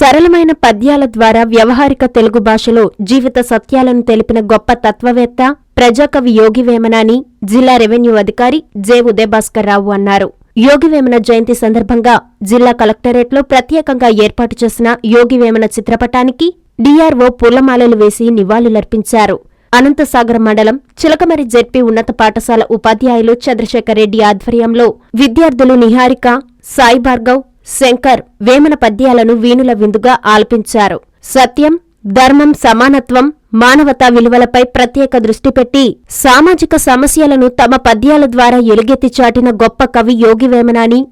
సరళమైన పద్యాల ద్వారా వ్యవహారిక తెలుగు భాషలో జీవిత సత్యాలను తెలిపిన గొప్ప తత్వవేత్త ప్రజాకవి యోగివేమనాని జిల్లా రెవెన్యూ అధికారి జె. ఉదయభాస్కర్ రావు అన్నారు. యోగివేమన జయంతి సందర్భంగా జిల్లా కలెక్టరేట్లో ప్రత్యేకంగా ఏర్పాటు చేసిన యోగివేమన చిత్రపటానికి డిఆర్ఓ పూలమాలలు వేసి నివాళులర్పించారు. అనంతసాగర్ మండలం చిలకమరి జెడ్పీ ఉన్నత పాఠశాల ఉపాధ్యాయులు చంద్రశేఖర్ రెడ్డి ఆధ్వర్యంలో విద్యార్థులు నిహారిక సాయి భార్గవ్ శంకర్ వేమన పద్యాలను వీణుల విందుగా ఆలపించారు. సత్యం ధర్మం సమానత్వం మానవతా విలువలపై ప్రత్యేక దృష్టి పెట్టి సామాజిక సమస్యలను తమ పద్యాల ద్వారా ఎలుగెత్తి చాటిన గొప్ప కవి యోగి వేమనాని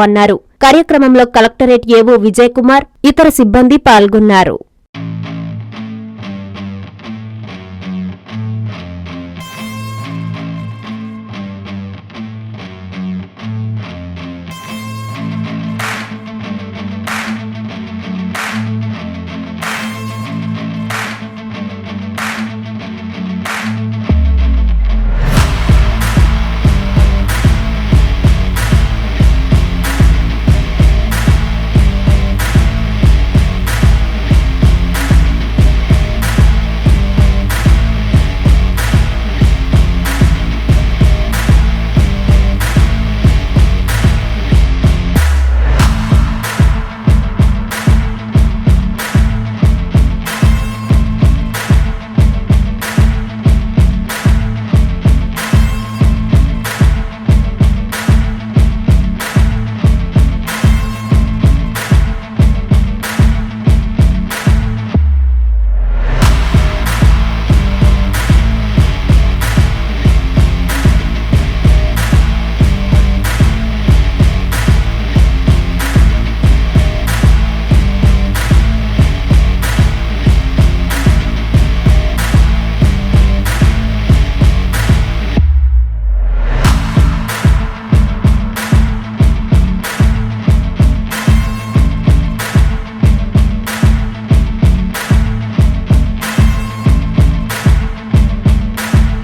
అన్నారు. కార్యక్రమంలో కలెక్టరేట్ ఏవో విజయకుమార్ ఇతర సిబ్బంది పాల్గొన్నారు.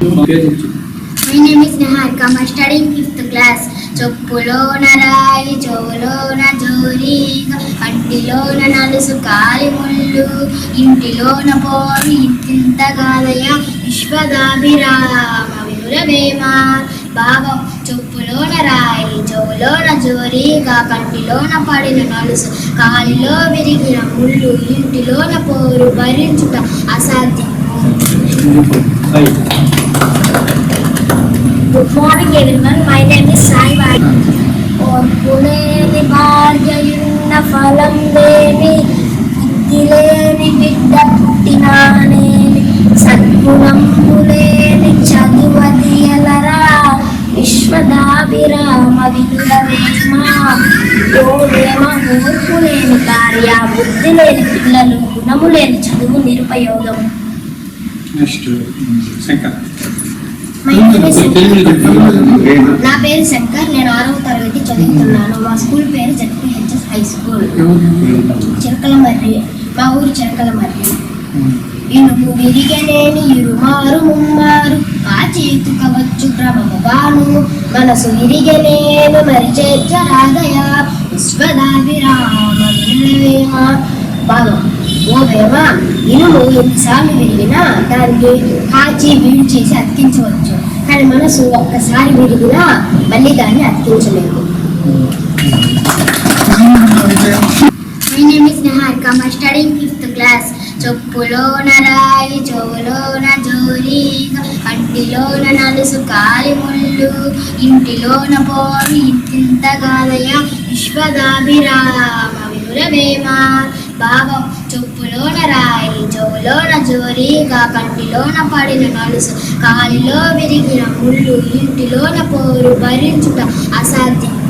My name is Niharika. I'm studying fifth class. చొప్పులోన రాయి చెవులోన జోరీగ కంటిలోన నలుసు కాలి ముళ్ళు ఇంటిలోన పోరు ఇంతింత గాదయ విశ్వదాభిరామ వినురవేమ భావం చొప్పులోన రాయి చెవులోన జోరీగ కంటిలోన పడిన నలుసు కాలిలో విరిగిన ముళ్ళు ఇంటిలోన పోరు భరించుట అసాధ్యము good morning everyone my name is Sai వాడి ఓర్పులేని భార్యయున్న ఫలం లేని బుద్ధి లేని బిడ్డ పుట్టినానేమి సద్గుణము లేని చదువదియలరా విశ్వదాభిరామ వినురవేమ ఓవేమ ఓర్పు లేని భార్య బుద్ధి లేని పిల్లలు గుణము లేని చదువు నిరుపయోగం. నెక్స్ట్ శంకర్ నా పేరు శంకర్ నేను ఆరవ తరగతి చదువుతున్నాను. మా స్కూల్ పేరు జడ్పిహెచ్ఎస్ హై స్కూల్. చిరకలమర్రి. మా ఊరు చిరకలమర్రి. ఇనుము విరిగనేని ఇరుమారు ముమ్మారు కాచేతుకవచ్చు క్రమముగాను మనసు విరిగనేను మరి చేర్చరాదయ విశ్వదాభిరామ వినవేమ భాగం. ఓ వేమ ఇనుము ఎన్నిసార్లు విరిగినా దాన్ని కాచి వేడి చేసి అతికించవచ్చు. కానీ మనసు ఒక్కసారి విరిగినా మళ్ళీ దాన్ని అతికించలేదు. My name is fifth class చొప్పులోన రాయి చెవులోన జోరీగ కంటిలోన నలుసు కాలి ముళ్ళు ఇంటిలోన పోరు ఇంతింత గాదయ విశ్వదాభిరామ వినురవేమ భావం చొప్పులోన రాయి చెవులోన జోరీగ కంటిలోన పడిన నలుసు కాలిలో విరిగిన ముళ్ళు ఇంటిలోన పోరు భరించుట అసాధ్యము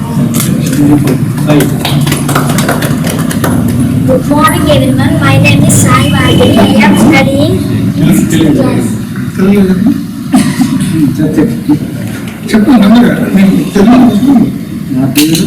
Good morning everyone. My name is Sai Vargiri. I am studying. చెప్పు నా పేరు